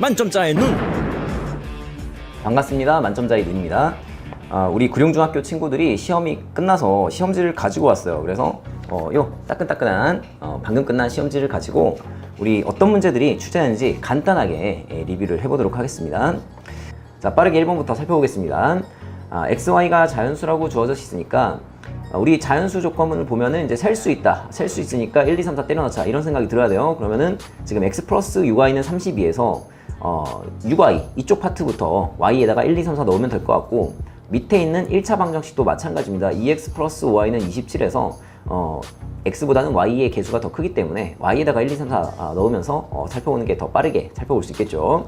만점자의 눈. 반갑습니다. 만점자의 눈입니다. 아, 우리 구룡중학교 친구들이 시험이 끝나서 시험지를 가지고 왔어요. 그래서 어, 요 따끈따끈한 어, 방금 끝난 시험지를 가지고 우리 어떤 문제들이 출제되는지 간단하게 예, 리뷰를 해보도록 하겠습니다. 자, 빠르게 1번부터 살펴보겠습니다. 아, x, y가 자연수라고 주어져 있으니까 아, 우리 자연수 조건문을 보면은 이제 셀 수 있다. 셀 수 있으니까 1, 2, 3, 4 때려 넣자. 이런 생각이 들어야 돼요. 그러면은 지금 x 플러스 6y는 32에서 어, 6y 이쪽 파트부터 y에다가 1, 2, 3, 4 넣으면 될 것 같고 밑에 있는 1차 방정식도 마찬가지입니다. 2x 플러스 5y는 27에서 어, x보다는 y의 개수가 더 크기 때문에 y에다가 1, 2, 3, 4 아, 넣으면서 어, 살펴보는 게 더 빠르게 살펴볼 수 있겠죠.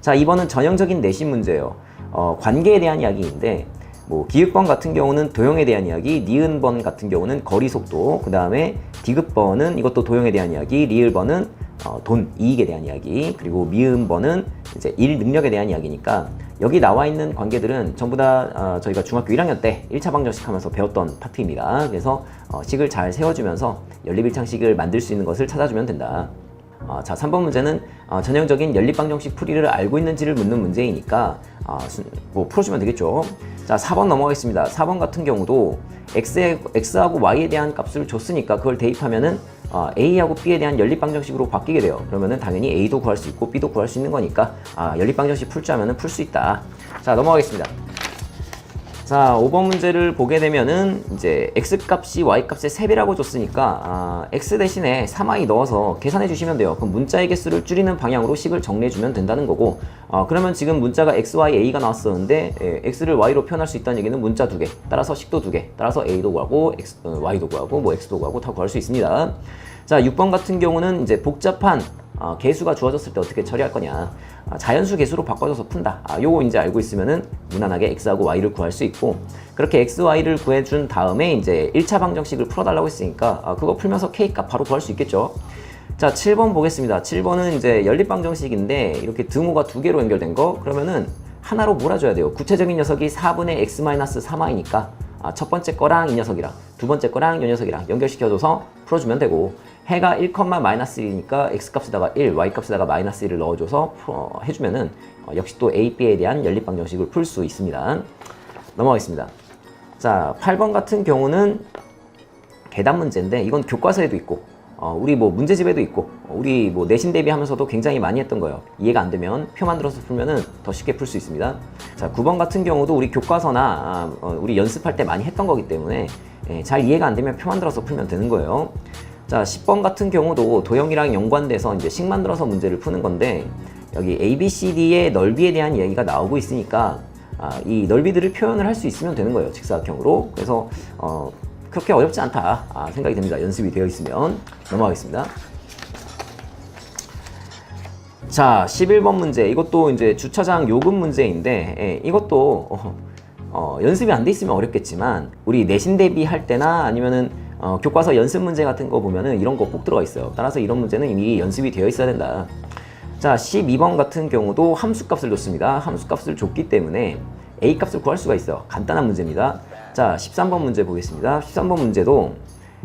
자, 이번은 전형적인 내신 문제예요. 어, 관계에 대한 이야기인데 뭐 기읍번 같은 경우는 도형에 대한 이야기, 니은번 같은 경우는 거리 속도, 그 다음에 디귿번은 이것도 도형에 대한 이야기, 리을번은 어, 돈, 이익에 대한 이야기, 그리고 미음번은 이제 일 능력에 대한 이야기니까 여기 나와 있는 관계들은 전부 다 어, 저희가 중학교 1학년 때 1차 방정식 하면서 배웠던 파트입니다. 그래서 어, 식을 잘 세워주면서 연립일창식을 만들 수 있는 것을 찾아주면 된다. 어, 자, 3번 문제는 어, 전형적인 연립방정식 풀이를 알고 있는지를 묻는 문제이니까 어, 순- 뭐 풀어주면 되겠죠. 자, 4번 넘어가겠습니다. 4번 같은 경우도 x에, x하고 y에 대한 값을 줬으니까 그걸 대입하면은 어, a하고 b에 대한 연립방정식으로 바뀌게 돼요. 그러면은 당연히 a도 구할 수 있고 b도 구할 수 있는 거니까 아, 연립방정식 풀 줄 알면은 풀 수 있다. 자, 넘어가겠습니다. 자, 5번 문제를 보게 되면은 이제 x 값이 y 값의 3배라고 줬으니까 아, x 대신에 3i 넣어서 계산해 주시면 돼요. 그럼 문자의 개수를 줄이는 방향으로 식을 정리해 주면 된다는 거고 어, 그러면 지금 문자가 x, y, a가 나왔었는데 예, x를 y로 표현할 수 있다는 얘기는 문자 두 개, 따라서 식도 두 개, 따라서 a도 구하고 x, 어, y도 구하고 뭐 x도 구하고 다 구할 수 있습니다. 자, 6번 같은 경우는 이제 복잡한 어, 개수가 주어졌을 때 어떻게 처리할 거냐. 아, 자연수 개수로 바꿔줘서 푼다. 아, 요거 이제 알고 있으면은 무난하게 x하고 y를 구할 수 있고 그렇게 x, y를 구해준 다음에 이제 1차 방정식을 풀어달라고 했으니까 아, 그거 풀면서 k 값 바로 구할 수 있겠죠. 자, 7번 보겠습니다. 7번은 이제 연립방정식인데 이렇게 등호가 두 개로 연결된 거 그러면은 하나로 몰아줘야 돼요. 구체적인 녀석이 4분의 x-3i니까 아, 첫 번째 거랑 이 녀석이랑 두 번째 거랑 이 녀석이랑 연결시켜줘서 풀어주면 되고 해가 1, 마이너스 1이니까 x값에다가 1, y값에다가 마이너스 1을 넣어줘서 풀어, 해주면은 어, 역시 또 a, b에 대한 연립방정식을 풀 수 있습니다. 넘어가겠습니다. 자, 8번 같은 경우는 계단 문제인데 이건 교과서에도 있고 어, 우리 뭐 문제집에도 있고 어, 우리 뭐 내신 대비하면서도 굉장히 많이 했던 거예요. 이해가 안 되면 표 만들어서 풀면은 더 쉽게 풀 수 있습니다. 자, 9번 같은 경우도 우리 교과서나 아, 어, 우리 연습할 때 많이 했던 거기 때문에 예, 잘 이해가 안 되면 표 만들어서 풀면 되는 거예요. 자, 10번 같은 경우도 도형이랑 연관돼서 이제 식 만들어서 문제를 푸는 건데 여기 A, B, C, D의 넓이에 대한 이야기가 나오고 있으니까 아, 이 넓이들을 표현을 할 수 있으면 되는 거예요. 직사각형으로. 그래서 어, 그렇게 어렵지 않다 아, 생각이 듭니다. 연습이 되어 있으면 넘어가겠습니다. 자, 11번 문제. 이것도 이제 주차장 요금 문제인데 예, 이것도 어, 어, 연습이 안 돼 있으면 어렵겠지만 우리 내신 대비할 때나 아니면은 어, 교과서 연습 문제 같은 거 보면은 이런 거 꼭 들어가 있어요. 따라서 이런 문제는 이미 연습이 되어 있어야 된다. 자, 12번 같은 경우도 함수값을 줬습니다. 함수값을 줬기 때문에 a 값을 구할 수가 있어요. 간단한 문제입니다. 자, 13번 문제 보겠습니다. 13번 문제도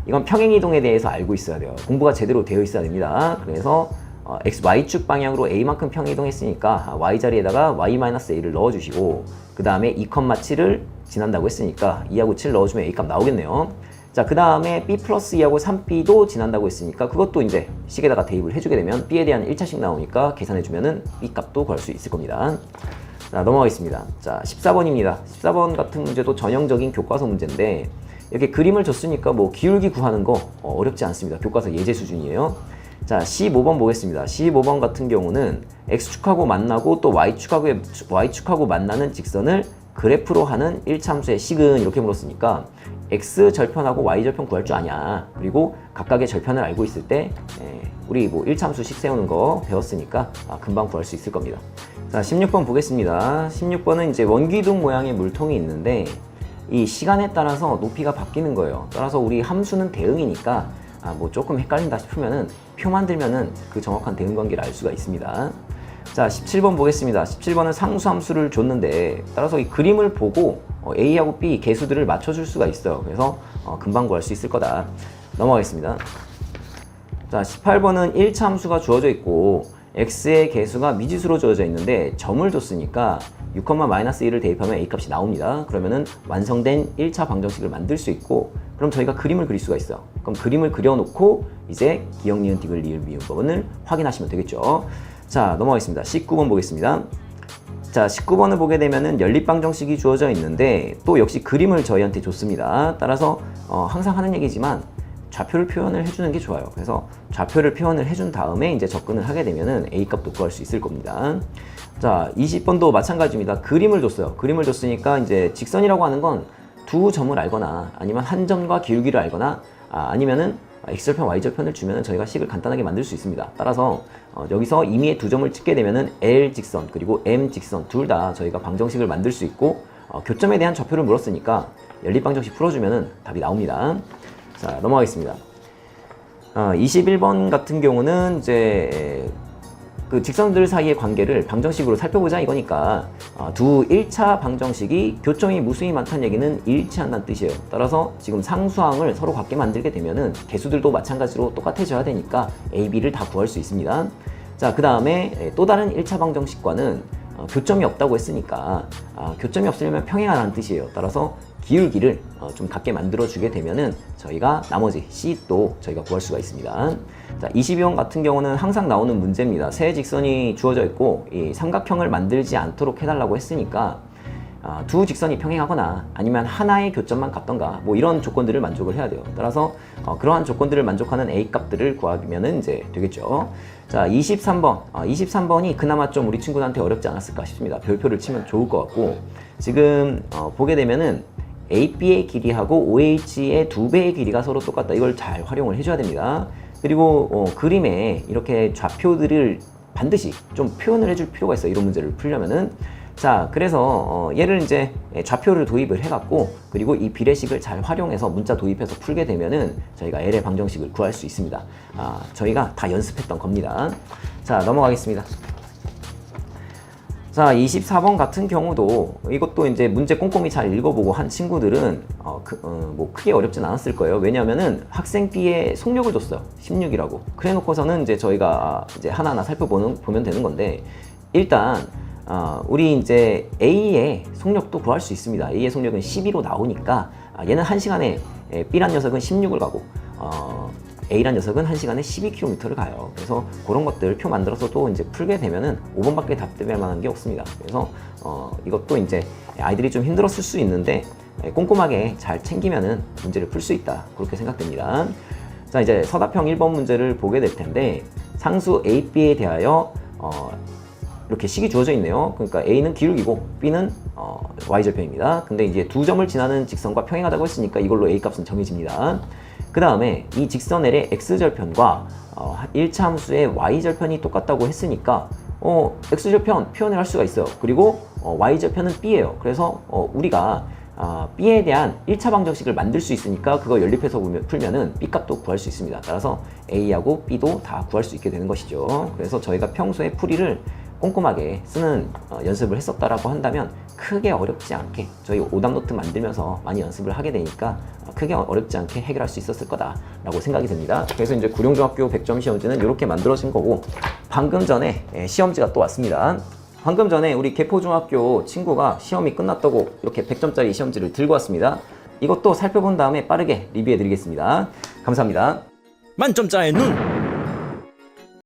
이건 평행이동에 대해서 알고 있어야 돼요. 공부가 제대로 되어 있어야 됩니다. 그래서 어, x, y축 방향으로 a만큼 평행이동했으니까 y 자리에다가 y-a를 넣어주시고 그 다음에 2,7을 지난다고 했으니까 2하고 7 넣어주면 a 값 나오겠네요. 자, 그 다음에 b 플러스 2하고 3b도 지난다고 했으니까 그것도 이제 식에다가 대입을 해주게 되면 b에 대한 1차식 나오니까 계산해주면은 b 값도 구할 수 있을 겁니다. 자, 넘어가겠습니다. 자, 14번입니다. 14번 같은 문제도 전형적인 교과서 문제인데 이렇게 그림을 줬으니까 뭐 기울기 구하는 거 어, 어렵지 않습니다. 교과서 예제 수준이에요. 자, 15번 보겠습니다. 15번 같은 경우는 x축하고 만나고 또 y축하고 y축하고 만나는 직선을 그래프로 하는 1참수의 식은 이렇게 물었으니까 x 절편하고 y 절편 구할 줄 아냐. 그리고 각각의 절편을 알고 있을 때 에, 우리 뭐 1참수식 세우는 거 배웠으니까 아, 금방 구할 수 있을 겁니다. 자, 16번 보겠습니다. 16번은 이제 원기둥 모양의 물통이 있는데 이 시간에 따라서 높이가 바뀌는 거예요. 따라서 우리 함수는 대응이니까 아, 뭐 조금 헷갈린다 싶으면은 표 만들면은 그 정확한 대응 관계를 알 수가 있습니다. 자, 17번 보겠습니다. 17번은 상수 함수를 줬는데 따라서 이 그림을 보고 어, A하고 B 개수들을 맞춰줄 수가 있어요. 그래서 어, 금방 구할 수 있을 거다. 넘어가겠습니다. 자, 18번은 1차 함수가 주어져 있고 x의 개수가 미지수로 주어져 있는데 점을 뒀으니까 6,-1을 대입하면 a 값이 나옵니다. 그러면은 완성된 1차 방정식을 만들 수 있고 그럼 저희가 그림을 그릴 수가 있어요. 그럼 그림을 그려놓고 이제 기억, 니은, 디귿, 리을, 미음법을 확인하시면 되겠죠. 자 넘어가겠습니다. 19번 보겠습니다. 자, 19번을 보게 되면은 연립방정식이 주어져 있는데 또 역시 그림을 저희한테 줬습니다. 따라서 어, 항상 하는 얘기지만 좌표를 표현을 해주는 게 좋아요. 그래서 좌표를 표현을 해준 다음에 이제 접근을 하게 되면은 A 값도 구할 수 있을 겁니다. 자, 20번도 마찬가지입니다. 그림을 줬어요. 그림을 줬으니까 이제 직선이라고 하는 건 두 점을 알거나 아니면 한 점과 기울기를 알거나 아, 아니면은 x절편, y절편을 주면은 저희가 식을 간단하게 만들 수 있습니다. 따라서 어, 여기서 임의의 두 점을 찍게 되면은 l 직선 그리고 m 직선 둘 다 저희가 방정식을 만들 수 있고 어, 교점에 대한 좌표를 물었으니까 연립방정식 풀어주면은 답이 나옵니다. 자 넘어가겠습니다. 어, 21번 같은 경우는 이제 그 직선들 사이의 관계를 방정식으로 살펴보자 이거니까 어, 두 1차 방정식이 교점이 무수히 많다는 얘기는 일치한다는 뜻이에요. 따라서 지금 상수항을 서로 같게 만들게 되면은 개수들도 마찬가지로 똑같아져야 되니까 A, B를 다 구할 수 있습니다. 자, 그 다음에 또 다른 1차 방정식과는 어, 교점이 없다고 했으니까 아, 교점이 없으려면 평행하라는 뜻이에요. 따라서 기울기를 어, 좀 같게 만들어 주게 되면은 저희가 나머지 C도 저희가 구할 수가 있습니다. 자, 22번 같은 경우는 항상 나오는 문제입니다. 세 직선이 주어져 있고 이 삼각형을 만들지 않도록 해달라고 했으니까 아, 두 직선이 평행하거나 아니면 하나의 교점만 같던가 뭐 이런 조건들을 만족을 해야 돼요. 따라서 어, 그러한 조건들을 만족하는 A 값들을 구하면 이제 되겠죠. 자, 23번. 아, 23번이 그나마 좀 우리 친구들한테 어렵지 않았을까 싶습니다. 별표를 치면 좋을 것 같고 지금 어, 보게 되면은 AB의 길이하고 OH의 두 배의 길이가 서로 똑같다. 이걸 잘 활용을 해줘야 됩니다. 그리고 어, 그림에 이렇게 좌표들을 반드시 좀 표현을 해줄 필요가 있어요. 이런 문제를 풀려면은. 자, 그래서 어, 얘를 이제 좌표를 도입을 해갖고 그리고 이 비례식을 잘 활용해서 문자 도입해서 풀게 되면은 저희가 L의 방정식을 구할 수 있습니다. 아, 저희가 다 연습했던 겁니다. 자, 넘어가겠습니다. 자, 24번 같은 경우도 이것도 이제 문제 꼼꼼히 잘 읽어보고 한 친구들은 어, 그, 어, 뭐 크게 어렵진 않았을 거예요. 왜냐면은 학생 B의 속력을 줬어요. 16이라고. 그래 놓고서는 이제 저희가 이제 하나하나 살펴보는, 보면 되는 건데 일단 어, 우리 이제 A의 속력도 구할 수 있습니다. A의 속력은 12로 나오니까 아, 얘는 한 시간에 에, B란 녀석은 16을 가고 어, A란 녀석은 한 시간에 12km를 가요. 그래서 그런 것들 표 만들어서 또 이제 풀게 되면은 5번밖에 답변할 만한 게 없습니다. 그래서 어, 이것도 이제 아이들이 좀 힘들었을 수 있는데 에, 꼼꼼하게 잘 챙기면은 문제를 풀 수 있다. 그렇게 생각됩니다. 자 이제 서답형 1번 문제를 보게 될 텐데 상수 A, B에 대하여 어, 이렇게 식이 주어져 있네요. 그러니까 A는 기울기고 B는 어, Y절편입니다. 근데 이제 두 점을 지나는 직선과 평행하다고 했으니까 이걸로 A 값은 정해집니다. 그 다음에 이 직선 L의 X절편과 어, 1차 함수의 Y절편이 똑같다고 했으니까 어, X절편 표현을 할 수가 있어요. 그리고 어, Y절편은 B예요. 그래서 어, 우리가 아, B에 대한 1차 방정식을 만들 수 있으니까 그거 연립해서 보면- 풀면은 B 값도 구할 수 있습니다. 따라서 A하고 B도 다 구할 수 있게 되는 것이죠. 그래서 저희가 평소에 풀이를 꼼꼼하게 쓰는 어, 연습을 했었다라고 한다면 크게 어렵지 않게 저희 오답 노트 만들면서 많이 연습을 하게 되니까 어, 크게 어렵지 않게 해결할 수 있었을 거다라고 생각이 듭니다. 그래서 이제 구룡중학교 100점 시험지는 이렇게 만들어진 거고 방금 전에 예, 시험지가 또 왔습니다. 방금 전에 우리 개포중학교 친구가 시험이 끝났다고 이렇게 100점짜리 시험지를 들고 왔습니다. 이것도 살펴본 다음에 빠르게 리뷰해 드리겠습니다. 감사합니다. 만점자의 눈